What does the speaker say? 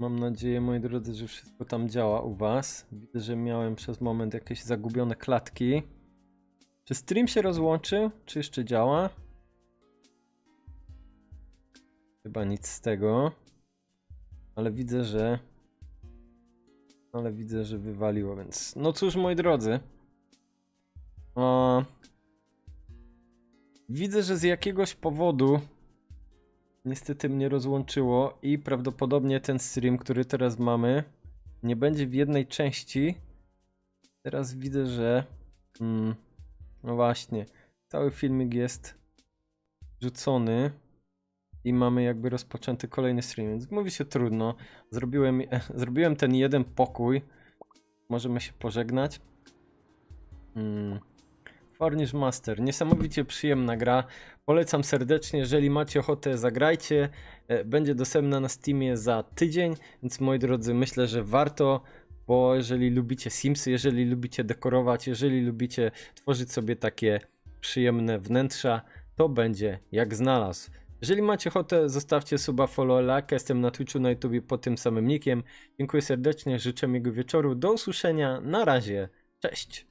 Mam nadzieję, moi drodzy, że wszystko tam działa u was. Widzę, że miałem przez moment jakieś zagubione klatki. Czy stream się rozłączył? Czy jeszcze działa? Chyba nic z tego. Ale widzę, że... Ale widzę, że wywaliło, więc... No cóż, moi drodzy. O... Widzę, że z jakiegoś powodu niestety mnie rozłączyło i prawdopodobnie ten stream, który teraz mamy, nie będzie w jednej części. Teraz widzę, że mm, no właśnie, cały filmik jest rzucony i mamy jakby rozpoczęty kolejny stream, więc mówi się trudno. Zrobiłem, zrobiłem ten jeden pokój. Możemy się pożegnać. Mm. Furnish Master, niesamowicie przyjemna gra. Polecam serdecznie, jeżeli macie ochotę, zagrajcie. E, Będzie dostępna na Steamie za tydzień, więc moi drodzy, myślę, że warto, bo jeżeli lubicie Simsy, jeżeli lubicie dekorować, jeżeli lubicie tworzyć sobie takie przyjemne wnętrza, to będzie jak znalazł. Jeżeli macie ochotę, zostawcie suba, follow, like. Jestem na Twitchu, na YouTube pod tym samym nickiem. Dziękuję serdecznie, życzę miłego wieczoru. Do usłyszenia. Na razie. Cześć.